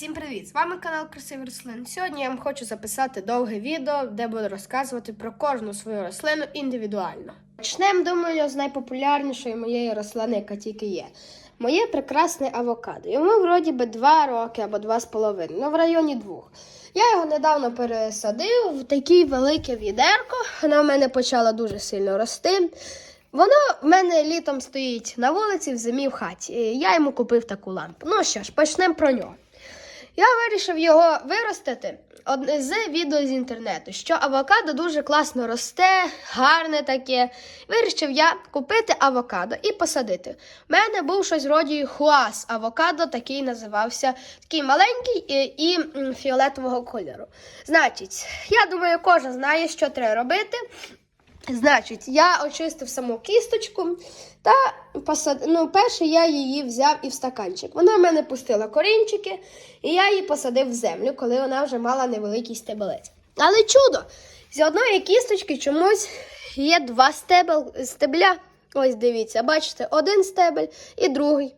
Всім привіт! З вами канал Красивий Рослин. Сьогодні я вам хочу записати довге відео, де буду розказувати про кожну свою рослину індивідуально. Почнемо, думаю, з найпопулярнішої моєї рослини, яка тільки є. Моє прекрасне авокадо. Йому вроді би 2 роки або 2,5, ну в районі двох. Я його недавно пересадив в таке велике відерко. Воно в мене почало дуже сильно рости. Воно в мене літом стоїть на вулиці, в зимі в хаті. Я йому купив таку лампу. Ну що ж, почнемо про нього. Я вирішив його виростити одне з відео з інтернету, що авокадо дуже класно росте, гарне таке. Вирішив я купити авокадо і посадити. У мене був щось вроді хуас авокадо, такий називався, такий маленький і, і фіолетового кольору. Значить, я думаю, кожен знає, що треба робити. Значить, я очистив саму кісточку та посад... ну, перше я її взяв і в стаканчик. Вона в мене пустила корінчики, і я її посадив в землю, коли вона вже мала невеликий стебелець. Але чудо! З одної кісточки чомусь є два стебел... стебля. Ось дивіться, бачите, один стебель і другий.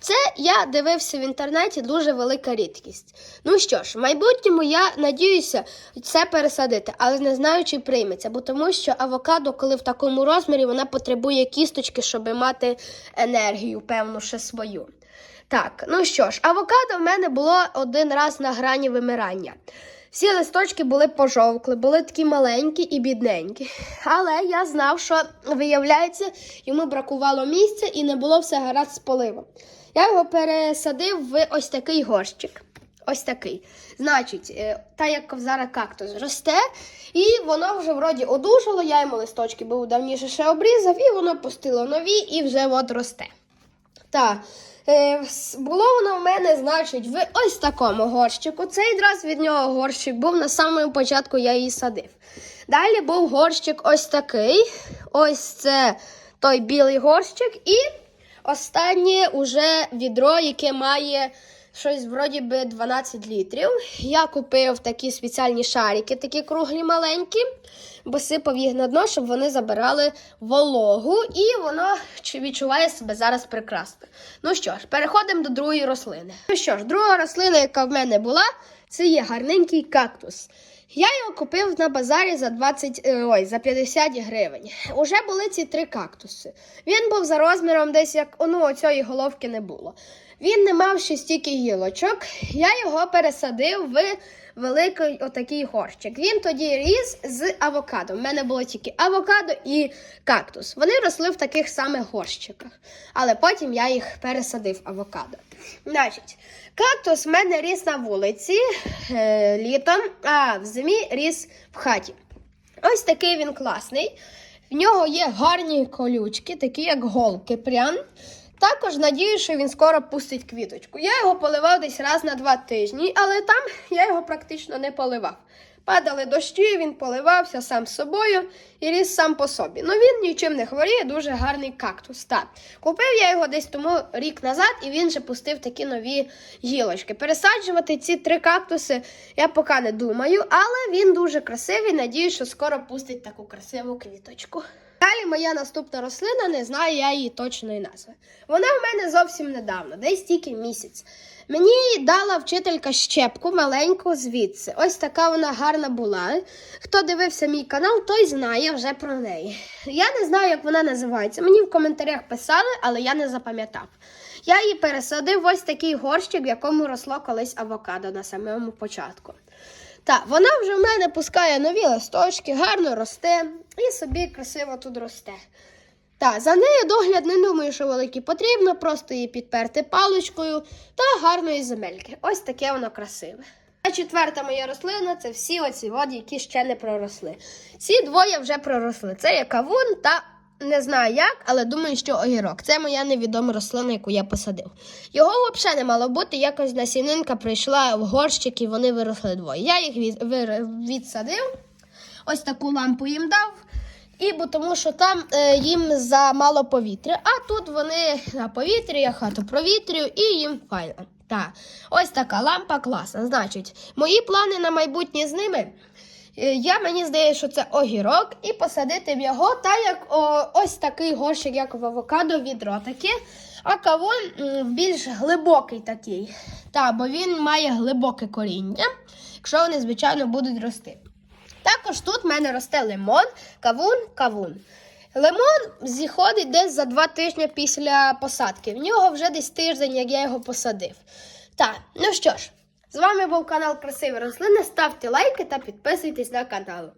Це я дивився в інтернеті дуже велика рідкість. Ну що ж, в майбутньому я надіюся це пересадити, але не знаю, чи прийметься, бо тому що авокадо, коли в такому розмірі, вона потребує кісточки, щоб мати енергію, певну, ще свою. Так, ну що ж, авокадо в мене було один раз на грані вимирання. Всі листочки були пожовкли, були такі маленькі і бідненькі. Але я знав, що, виявляється, йому бракувало місця і не було все гаразд з поливом. Я його пересадив в ось такий горщик. Ось такий. Значить, е, та як зараз кактус росте, і воно вже вроді одужало, я йому листочки був давніше ще обрізав, і воно пустило нові і вже от росте. С- було воно в мене, значить, в ось такому горщику. Цей раз від нього горщик був на самому початку я її садив. Далі був горщик ось такий. Ось це той білий горщик. І останнє уже відро, яке має щось вроді би 12 літрів. Я купив такі спеціальні шарики, такі круглі маленькі, бо сипав їх на дно, щоб вони забирали вологу, і воно відчуває себе зараз прекрасно. Ну що ж, переходимо до другої рослини. Ну що ж, друга рослина, яка в мене була, це є гарненький кактус. Я його купив на базарі за 20, е, ой, за 50 гривень. Уже були ці три кактуси. Він був за розміром десь як ну, оцієї головки не було. Він не мав ще стільки гілочок. Я його пересадив в великий отакий горщик. Він тоді ріс з авокадо. У мене було тільки авокадо і кактус. Вони росли в таких самих горщиках. Але потім я їх пересадив авокадо. Значить, кактус в мене ріс на вулиці е, літом, а в зимі ріс в хаті. Ось такий він класний. В нього є гарні колючки, такі як голки прям. Також надію, що він скоро пустить квіточку. Я його поливав десь раз на два тижні, але там я його практично не поливав. Падали дощі, він поливався сам собою і ріс сам по собі. Ну він нічим не хворіє, дуже гарний кактус. Так. Купив я його десь тому рік назад, і він же пустив такі нові гілочки. Пересаджувати ці три кактуси я поки не думаю, але він дуже красивий. Надію, що скоро пустить таку красиву квіточку. Далі моя наступна рослина, не знаю я її точної назви. Вона в мене зовсім недавно, десь тільки місяць. Мені дала вчителька щепку маленьку звідси. Ось така вона гарна була. Хто дивився мій канал, той знає вже про неї. Я не знаю, як вона називається. Мені в коментарях писали, але я не запам'ятав. Я її пересадив в ось такий горщик, в якому росло колись авокадо на самому початку. Так, вона вже в мене пускає нові листочки, гарно росте і собі красиво тут росте. Так, за нею догляд не думаю, що великий потрібно, просто її підперти паличкою та гарної земельки. Ось таке воно красиве. А четверта моя рослина це всі оці води, які ще не проросли. Ці двоє вже проросли. Це є кавун та не знаю як, але думаю, що огірок. Це моя невідома рослина, яку я посадив. Його взагалі не мало бути. Якось насінинка прийшла в горщик і вони виросли двоє. Я їх від, відсадив, ось таку лампу їм дав. І тому, що там е, їм замало повітря, а тут вони на повітрі, я хату провітрюю і їм файно. Так, ось така лампа класна. Значить, мої плани на майбутнє з ними. е, Я мені здається, що це огірок, і посадити в його, так як о, ось такий горщик, як в авокадо, відро таке. А кавун більш глибокий такий. Так, бо він має глибоке коріння, якщо вони, звичайно, будуть рости. Також тут в мене росте лимон, кавун, кавун. Лимон зіходить десь за два тижні після посадки. В нього вже десь тиждень, як я його посадив. Так, ну що ж, з вами був канал Красиві рослини. Ставте лайки та підписуйтесь на канал.